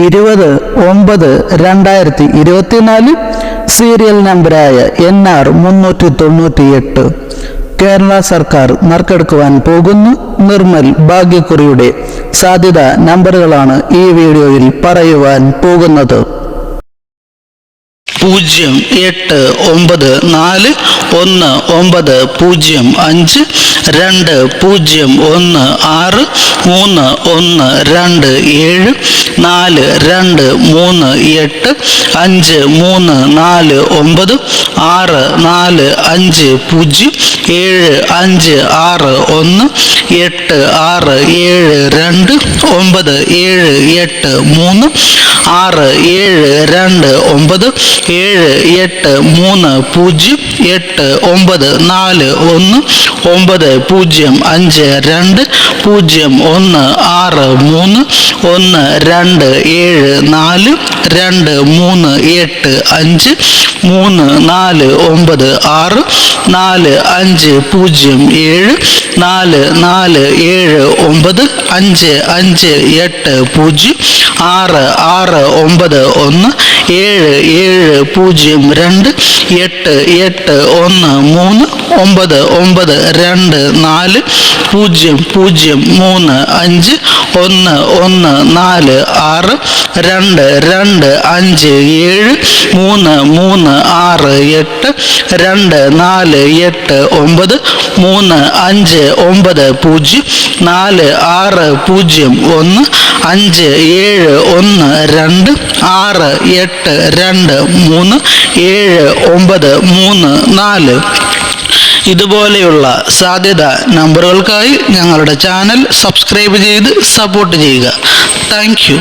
ഇരുപത് ഒമ്പത് രണ്ടായിരത്തി ഇരുപത്തിനാല് സീരിയൽ നമ്പരായ എൻ ആർ മുന്നൂറ്റി തൊണ്ണൂറ്റി എട്ട് കേരള സർക്കാർ നറുക്കെടുക്കുവാൻ പോകുന്നു. നിർമ്മൽ ഭാഗ്യക്കുറിയുടെ സാധ്യത നമ്പറുകളാണ് ഈ വീഡിയോയിൽ പറയുവാൻ പോകുന്നത്. പൂജ്യം എട്ട് ഒമ്പത് നാല് ഒന്ന് ഒമ്പത് പൂജ്യം അഞ്ച് രണ്ട് പൂജ്യം ഒന്ന് ആറ് മൂന്ന് ഒന്ന് രണ്ട് ഏഴ് നാല് രണ്ട് മൂന്ന് എട്ട് അഞ്ച് മൂന്ന് നാല് ഒമ്പത് ആറ് നാല് അഞ്ച് പൂജ്യം ഏഴ് അഞ്ച് ആറ് ഒന്ന് എട്ട് ആറ് ഏഴ് രണ്ട് ഒമ്പത് ഏഴ് എട്ട് മൂന്ന് ആറ് ഏഴ് രണ്ട് ഒമ്പത് ഏഴ് എട്ട് മൂന്ന് പൂജ്യം എട്ട് ഒമ്പത് നാല് ഒന്ന് ഒമ്പത് പൂജ്യം അഞ്ച് രണ്ട് പൂജ്യം ഒന്ന് ആറ് മൂന്ന് ഒന്ന് രണ്ട് ഏഴ് നാല് രണ്ട് മൂന്ന് എട്ട് അഞ്ച് മൂന്ന് നാല് ഒമ്പത് ആറ് നാല് അഞ്ച് പൂജ്യം ഏഴ് നാല് നാല് ഏഴ് ഒമ്പത് അഞ്ച് അഞ്ച് എട്ട് പൂജ്യം ആറ് ആറ് ഒമ്പത് ഒന്ന് ഏഴ് ഏഴ് പൂജ്യം രണ്ട് എട്ട് എട്ട് ഒന്ന് മൂന്ന് ഒമ്പത് ഒമ്പത് രണ്ട് നാല് പൂജ്യം പൂജ്യം മൂന്ന് അഞ്ച് ഒന്ന് ഒന്ന് നാല് ആറ് രണ്ട് രണ്ട് അഞ്ച് ഏഴ് മൂന്ന് മൂന്ന് ആറ് എട്ട് രണ്ട് നാല് എട്ട് ഒമ്പത് മൂന്ന് അഞ്ച് ഒമ്പത് പൂജ്യം നാല് ആറ് പൂജ്യം ഒന്ന് അഞ്ച് ഏഴ് ഒന്ന് രണ്ട് ആറ് എട്ട് രണ്ട് മൂന്ന് ഏഴ് ഒമ്പത് മൂന്ന് നാല്. ഇതുപോലെയുള്ള സാധ്യത നമ്പറുകൾക്കായി ഞങ്ങളുടെ ചാനൽ സബ്സ്ക്രൈബ് ചെയ്ത് സപ്പോർട്ട് ചെയ്യുക. താങ്ക്